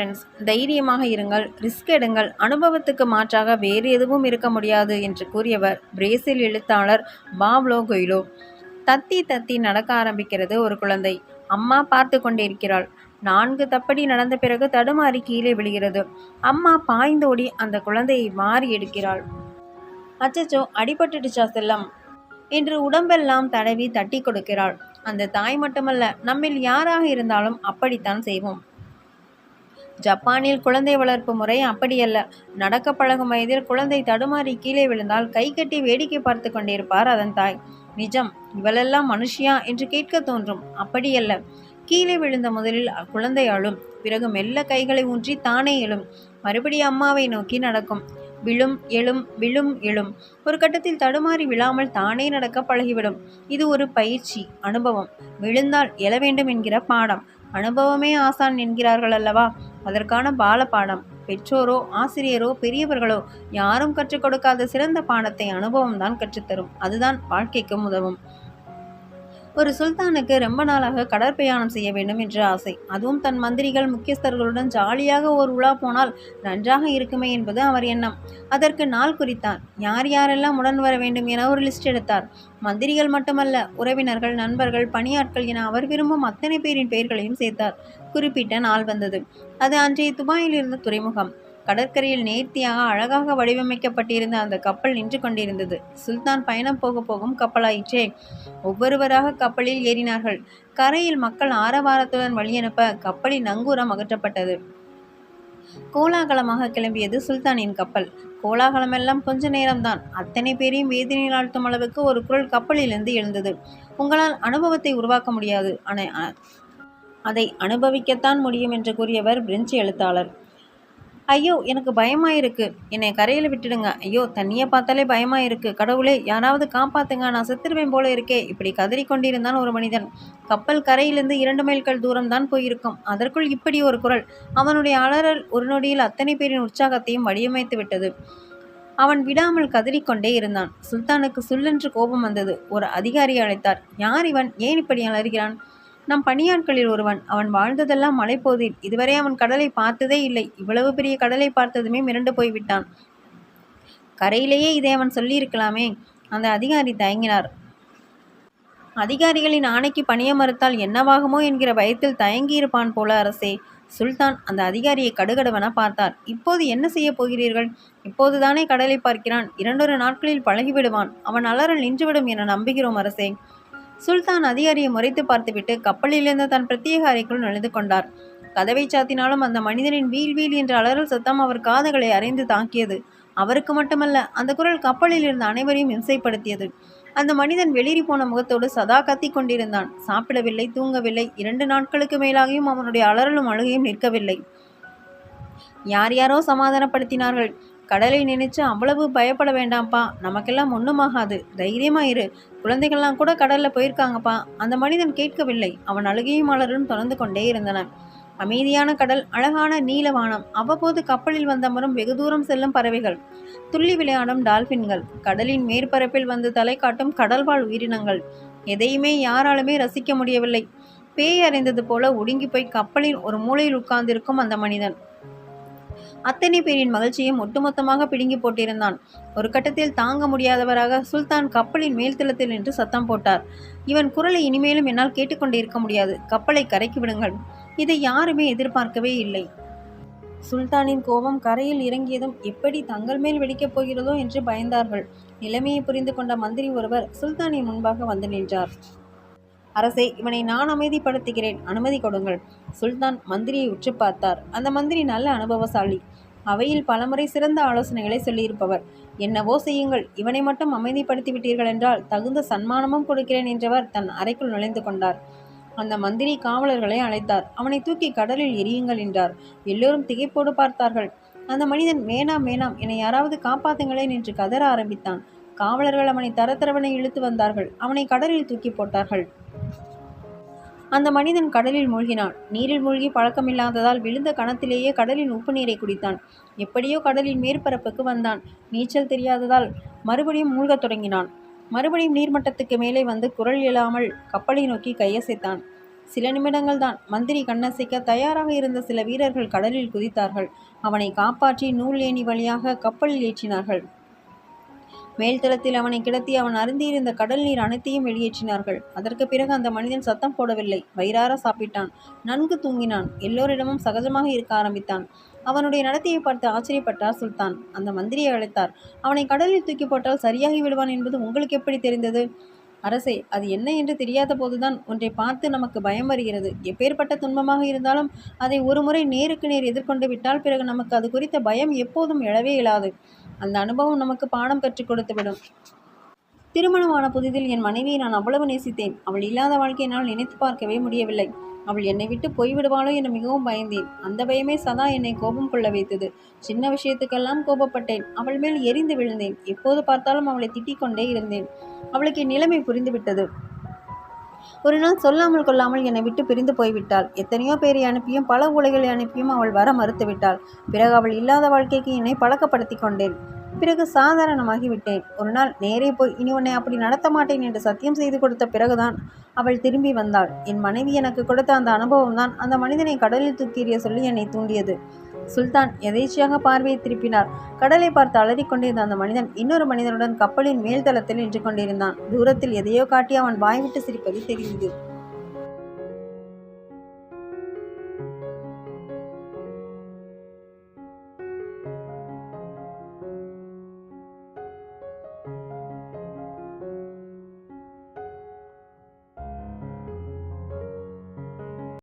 Friends தைரியமாக இருங்கள் risk எடுங்கள். அனுபவத்துக்கு மாற்றாக வேறு எதுவும் இருக்க முடியாது என்று கூறியவர் பிரேசில் எழுத்தாளர் பாவ்லோ கொய்லோ. தத்தி தத்தி நடக்க ஆரம்பிக்கிறது ஒரு குழந்தை. அம்மா பார்த்து கொண்டிருக்கிறாள் நான்கு தப்படி நடந்த பிறகு தடுமாறி கீழே விழுகிறது. அம்மா பாய்ந்தோடி அந்த குழந்தையை மாறி எடுக்கிறாள். அச்சச்சோ அடிபட்டுடுச்சா செல்லம்? என்று உடம்பெல்லாம் தடவி தட்டி கொடுக்கிறாள். அந்த தாய் மட்டுமல்ல நம்மில் யாராக இருந்தாலும் அப்படித்தான் செய்வோம். ஜப்பானில் குழந்தை வளர்ப்பு முறை அப்படியல்ல. நடக்க பழகும் வயதில் குழந்தை தடுமாறி கீழே விழுந்தால் கை கட்டி வேடிக்கை பார்த்து கொண்டிருப்பார் அதன் தாய். நிஜம் இவளெல்லாம் மனுஷியா என்று கேட்க தோன்றும். அப்படியல்ல. கீழே விழுந்த முதலில் குழந்தை அழும். பிறகு மெல்ல கைகளை ஊன்றி தானே எழும். மறுபடி அம்மாவை நோக்கி நடக்கும். விழும் எழும் விழும் எழும். ஒரு கட்டத்தில் தடுமாறி விழாமல் தானே நடக்க பழகிவிடும். இது ஒரு பயிற்சி அனுபவம். விழுந்தால் எழ வேண்டும் என்கிற பாடம். அனுபவமே ஆசான் என்கிறார்கள் அல்லவா? அதற்கான பால பாடம் பெற்றோரோ ஆசிரியரோ பெரியவர்களோ யாரும் கற்றுக் கொடுக்காத சிறந்த பாடத்தை அனுபவம் தான் கற்றுத்தரும். அதுதான் வாழ்க்கைக்கும் உதவும். ஒரு சுல்தானுக்கு ரொம்ப நாளாக கடற்பயணம் செய்ய வேண்டும் என்று ஆசை. அதுவும் தன் மந்திரிகள் முக்கியஸ்தர்களுடன் ஜாலியாக ஒரு உலா போனால் நன்றாக இருக்குமே என்பது அவர் எண்ணம். அதற்கு நாள் குறித்தார் யார் யாரெல்லாம் உடன் வர வேண்டும் என ஒரு லிஸ்ட் எடுத்தார். மந்திரிகள் மட்டுமல்ல உறவினர்கள் நண்பர்கள் பணியாட்கள் என அவர் விரும்பும் அத்தனை பேரின் பெயர்களையும் சேர்த்தார். குறிப்பிட்ட நாள் வந்தது. அது அன்றைய துபாயில் இருந்த துறைமுகம். கடற்கரையில் நேர்த்தியாக அழகாக வடிவமைக்கப்பட்டிருந்த அந்த கப்பல் நின்று கொண்டிருந்தது. சுல்தான் பயணம் போக போகும் கப்பலாயிற்றே. ஒவ்வொருவராக கப்பலில் ஏறினார்கள். கரையில் மக்கள் ஆரவாரத்துடன் வழியனுப்ப கப்பலின் நங்கூரம் அகற்றப்பட்டது. கோலாகலமாக கிளம்பியது சுல்தானின் கப்பல். கோலாகலமெல்லாம் கொஞ்ச நேரம்தான். அத்தனை பேரையும் வேதனையில் ஆழ்த்தும் அளவுக்கு ஒரு குரல் கப்பலிலிருந்து எழுந்தது. உங்களால் அனுபவத்தை உருவாக்க முடியாது. ஆனால் அதை அனுபவிக்கத்தான் முடியும் என்று கூறியவர் பிரெஞ்சு எழுத்தாளர். ஐயோ எனக்கு பயமாக இருக்கு என்னை கரையில் விட்டுடுங்க. ஐயோ தண்ணியை பார்த்தாலே பயமாக இருக்கு கடவுளே யாராவது காப்பாத்துங்க. நான் செத்துருவேன் போல இருக்கே. இப்படி கதறி கொண்டிருந்தான் ஒரு மனிதன். கப்பல் கரையிலிருந்து இரண்டு மைல்கள் தூரம் தான் போயிருக்கும். அதற்குள் இப்படி ஒரு குரல். அவனுடைய அலறல் ஒரு நொடியில் அத்தனை பேரின் உற்சாகத்தையும் வடிவமைத்து விட்டது. அவன் விடாமல் கதறிக்கொண்டே இருந்தான். சுல்தானுக்கு சுல்லென்று கோபம் வந்தது. ஒரு அதிகாரி அழைத்தார். யார் இவன்? ஏன் இப்படி அலறுகிறான்? நம் பணியாட்களில் ஒருவன் அவன் வாழ்ந்ததெல்லாம் மலைப்போதில் இதுவரை அவன் கடலை பார்த்ததே இல்லை. இவ்வளவு பெரிய கடலை பார்த்ததுமே மிரண்டு போய்விட்டான். கரையிலேயே இதை அவன் சொல்லியிருக்கலாமே. அந்த அதிகாரி தயங்கினார். அதிகாரிகளின் ஆணைக்கு பணிய மறுத்தால் என்னவாகுமோ என்கிற பயத்தில் தயங்கியிருப்பான் போல அரசே. சுல்தான் அந்த அதிகாரியை கடுகடுவென பார்த்தார். இப்போது என்ன செய்ய போகிறீர்கள்? இப்போதுதானே கடலை பார்க்கிறான். இரண்டொரு நாட்களில் பழகிவிடுவான். அவன் அலறல் நின்றுவிடும் என நம்புகிறோம் அரசே. சுல்தான் அதிகாரியை முறைத்து பார்த்துவிட்டு கப்பலிலிருந்து தன் பிரத்யேக அறைக்குள் நுழைந்து கொண்டார். கதவை சாத்தினாலும் அந்த மனிதனின் வீல் வீல் என்ற அலறல் சத்தம் அவர் காதுகளை அரைந்து தாக்கியது அவருக்கு மட்டுமல்ல அந்த குரல் கப்பலில் இருந்த அனைவரையும் இம்சைப்படுத்தியது. அந்த மனிதன் வெளிரி போன முகத்தோடு சதா கத்தி கொண்டிருந்தான். சாப்பிடவில்லை தூங்கவில்லை. இரண்டு நாட்களுக்கு மேலாகியும் அவனுடைய அலறலும் அழுகையும் நிற்கவில்லை. யார் யாரோ சமாதானப்படுத்தினார்கள். கடலை நினைச்சு அவ்வளவு பயப்பட வேண்டாம்ப்பா. நமக்கெல்லாம் ஒன்றுமாகாது தைரியமா இரு. குழந்தைகள்லாம் கூட கடல்ல போயிருக்காங்கப்பா. அந்த மனிதன் கேட்கவில்லை. அவன் அழுகையும் மலரும் தொடர்ந்து கொண்டே இருந்தன. அமைதியான கடல் அழகான நீலவானம் அவ்வப்போது கப்பலில் வந்தமரும் வெகு தூரம் செல்லும் பறவைகள் துள்ளி விளையாடும் டால்பின்கள் கடலின் மேற்பரப்பில் வந்து தலை காட்டும் கடல்வாழ் உயிரினங்கள். எதையுமே யாராலுமே ரசிக்க முடியவில்லை. பேய் அறிந்தது போல ஒடுங்கி போய் கப்பலின் ஒரு மூலையில் உட்கார்ந்திருக்கும் அந்த மனிதன். அத்தனை பேரின் மகிழ்ச்சியும் ஒட்டுமொத்தமாக பிடுங்கி போட்டிருந்தான். ஒரு கட்டத்தில் தாங்க முடியாதவராக சுல்தான் கப்பலின் மேல்தளத்தில் நின்று சத்தம் போட்டார். இவன் குரலை இனிமேலும் என்னால் கேட்டுக்கொண்டே இருக்க முடியாது. கப்பலை கரைக்கு விடுங்கள். இதை யாருமே எதிர்பார்க்கவே இல்லை. சுல்தானின் கோபம் கரையில் இறங்கியதும் எப்படி தங்கள் மேல் வெடிக்கப் போகிறதோ என்று பயந்தார்கள். நிலைமையை புரிந்து கொண்ட மந்திரி ஒருவர் சுல்தானின் முன்பாக வந்து நின்றார். அரசே இவனை நான் அமைதிப்படுத்துகிறேன். அனுமதி கொடுங்கள். சுல்தான் மந்திரியை உற்று பார்த்தார். அந்த மந்திரி நல்ல அனுபவசாலி. அவையில் பலமுறை சிறந்த ஆலோசனைகளை சொல்லியிருப்பவர். என்னவோ செய்யுங்கள். இவனை மட்டும் அமைதிப்படுத்தி விட்டீர்கள் என்றால் தகுந்த சன்மானமும் கொடுக்கிறேன் என்றவர் தன் அறைக்குள் நுழைந்து கொண்டார். அந்த மந்திரி காவலர்களை அழைத்தார். அவனை தூக்கி கடலில் எரியுங்கள் என்றார். எல்லோரும் திகைப்போடு பார்த்தார்கள். அந்த மனிதன் வேணாம் வேணாம் என்னை யாராவது காப்பாத்துங்களேன் என்று கதற ஆரம்பித்தான். காவலர்கள் அவனை தரத்தரவனை இழுத்து வந்தார்கள். அவனை கடலில் தூக்கி போட்டார்கள். அந்த மனிதன் கடலில் மூழ்கினான். நீரில் மூழ்கி பழக்கமில்லாததால் விழுந்த கணத்திலேயே கடலின் உப்பு நீரை குடித்தான். எப்படியோ கடலின் மேற்பரப்புக்கு வந்தான். நீச்சல் தெரியாததால் மறுபடியும் மூழ்கத் தொடங்கினான். மறுபடியும் நீர்மட்டத்துக்கு மேலே வந்து குரல் இல்லாமல் கப்பலை நோக்கி கையசைத்தான். சில நிமிடங்கள் தான் மந்திரி கண்ணசைக்க தயாராக இருந்த சில வீரர்கள் கடலில் குதித்தார்கள். அவனை காப்பாற்றி நூல் ஏணி வழியாக கப்பலில் ஏற்றினார்கள். மேல்தளத்தில் அவனை கிடத்தி அவன் அருந்தியிருந்த கடல் நீர் அனைத்தையும் வெளியேற்றினார்கள். அதற்கு பிறகு அந்த மனிதன் சத்தம் போடவில்லை. வயிறார சாப்பிட்டான். நன்கு தூங்கினான். எல்லோரிடமும் சகஜமாக இருக்க ஆரம்பித்தான். அவனுடைய நடத்தையை பார்த்து ஆச்சரியப்பட்டார் சுல்தான். அந்த மந்திரியை அழைத்தார். அவனை கடலில் தூக்கி போட்டால் சரியாகி விடுவான் என்பது உங்களுக்கு எப்படி தெரிந்தது? அரசே அது என்ன என்று தெரியாத போதுதான் ஒன்றை பார்த்து நமக்கு பயம் வருகிறது. எப்பேற்பட்ட துன்பமாக இருந்தாலும் அதை ஒருமுறை நேருக்கு நேர் எதிர்கொண்டு விட்டால் பிறகு நமக்கு அது குறித்த பயம் எப்போதும் எழவே இயலாது அந்த அனுபவம் நமக்கு பாடம் கற்றுக் கொடுத்துவிடும் திருமணமான புதிதில் என் மனைவியை நான் அவ்வளவு நேசித்தேன். அவள் இல்லாத வாழ்க்கையை என்னால் நினைத்து பார்க்கவே முடியவில்லை. அவள் என்னை விட்டு போய்விடுவாளோ என மிகவும் பயந்தேன். அந்த பயமே சதா என்னை கோபம் கொள்ள வைத்தது. சின்ன விஷயத்துக்கெல்லாம் கோபப்பட்டேன். அவள் மேல் எரிந்து விழுந்தேன். எப்போது பார்த்தாலும் அவளை திட்டிக் கொண்டே இருந்தேன். அவளுக்கு என் நிலைமை புரிந்துவிட்டது. ஒரு நாள் சொல்லாமல் கொள்ளாமல் என்னை விட்டு பிரிந்து போய்விட்டாள். எத்தனையோ பேரை அனுப்பியும் பல உலைகளை அனுப்பியும் அவள் வர மறுத்துவிட்டாள். பிறகு அவள் இல்லாத வாழ்க்கைக்கு என்னை பழக்கப்படுத்தி கொண்டேன். பிறகு சாதாரணமாகி விட்டேன். ஒரு நாள் நேரே போய் இனி உன்னை அப்படி நடத்த மாட்டேன் என்று சத்தியம் செய்து கொடுத்த பிறகுதான் அவள் திரும்பி வந்தாள். என் மனைவி எனக்கு கொடுத்த அந்த அனுபவம் தான் அந்த மனிதனை கடலில் தூக்கி எறிய சொல்லி என்னை தூண்டியது. சுல்தான் எதேச்சியாக பார்வையை திருப்பினார். கடலை பார்த்து அலறிக் கொண்டிருந்த அந்த மனிதன் இன்னொரு மனிதனுடன் கப்பலின் மேல்தளத்தில் நின்று கொண்டிருந்தான். தூரத்தில் எதையோ காட்டி அவன் வாய்விட்டு சிரிப்பது தெரிந்தது.